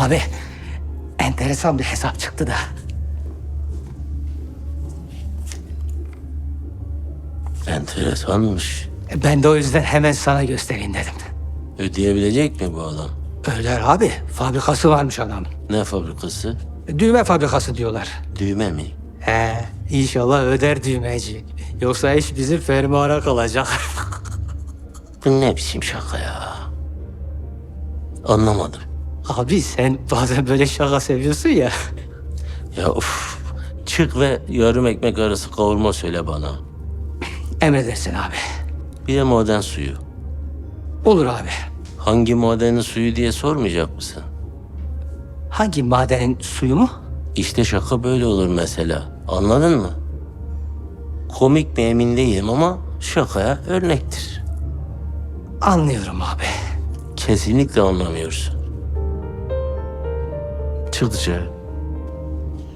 Abi enteresan bir hesap çıktı da. Enteresanmış. Ben de o yüzden hemen sana göstereyim dedim. Ödeyebilecek mi bu adam? Öler abi. Fabrikası varmış adamın. Ne fabrikası? Düğme fabrikası diyorlar. Düğme mi? He, inşallah öder düğmeci. Yoksa iş bizim fermuara kalacak. Bu ne biçim şaka ya? Anlamadım. Abi sen bazen böyle şaka seviyorsun ya. Ya uf. Çık ve yarım ekmek arası kavurma söyle bana. Emredersin abi. Bir de maden suyu. Olur abi. Hangi madenin suyu diye sormayacak mısın? Hangi madenin suyu mu? İşte şaka böyle olur mesela. Anladın mı? Komik mi emin değilim ama şakaya örnektir. Anlıyorum abi. Kesinlikle anlamıyorsun. Çık dışarı.